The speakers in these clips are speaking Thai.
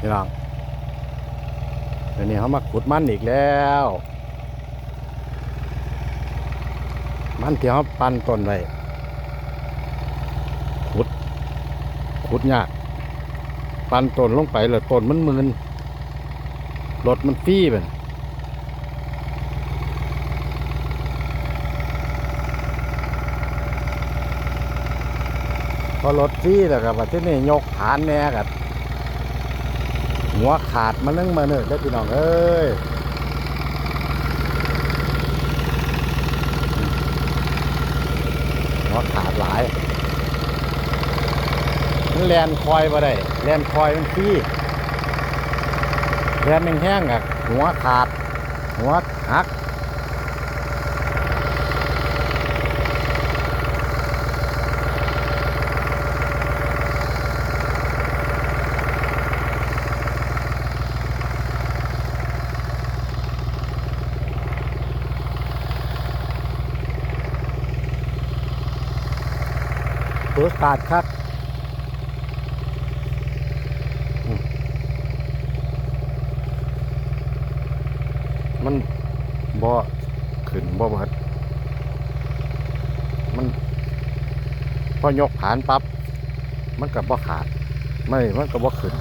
พี่น้องเดี๋ยวนี้เขามาขุดมันอีกแล้ว มันที่เขาปั้นต้นไว้ขุดขุดยากปั้นต้นลงไปแล้วต้นมันมืนรถมันฟี่ไปพอรถฟี่แล้วกับที่นี่ยกฐานแน่กับ หัวขาดมานึ่งมาเนิ่ได้พี่น้องเอ้ยหัวขาดหลายมันแลนคอยมาได้แลนคอยมันฟี่แลนแห้งๆอะหัวขาด หัวหัก เปิดขาดครับมันบ่ขึ้นบ่เบิดมันพอยกฐานปั๊บมันกับบ่ขาด ไม่มันกับบ่ขึ้น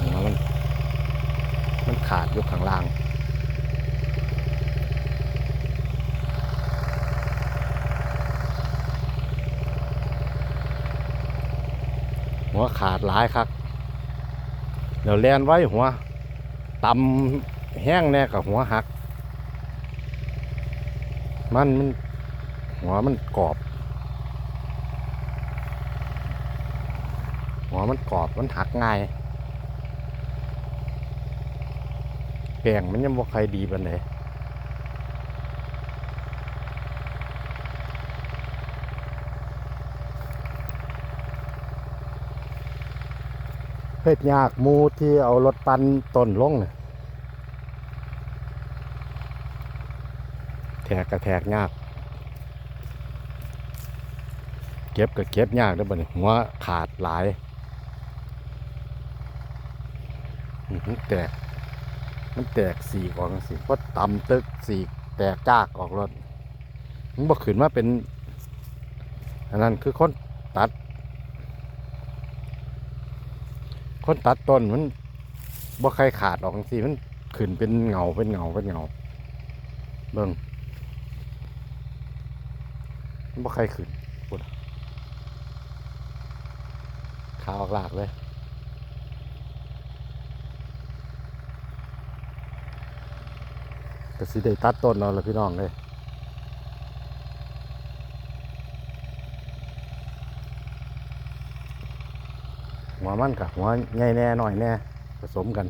หัวมัน ยู่ข้างล่างหัวขาดหลายครับเดี๋ยวแลนไว้หัวตำแห้งแน่กับหัวหัก มันมันหัวมันกรอบ หัวมันกรอบมันหักง่าย แปลงมันยังบ่ใครดีปานใดเฮ็ดยากมูที่เอารถปันต้นลงน่ะแทกกระแทกยาก เก็บก็เก็บยากด้อบัดนี้หัวขาดหลายแตก มันแตกสีกออกจังสิเพราะตำตึกสีแตกจากออกรถมันบอกขึ้นมาเป็น อันนั้นคือคนตัด คนตัดต้นมันบ่ใครขาดออกจังสิมันขึ้นเป็นเงาเป็นเงาเป็นเงาเบิ่งมันบ่ใครขึ้นพูดขาวออกหลากเลย ก็สิได้ตัดต้นเราละพี่น้องเลยหัวมันกับหัวใหญ่แน่หน่อยแน่ผสมกัน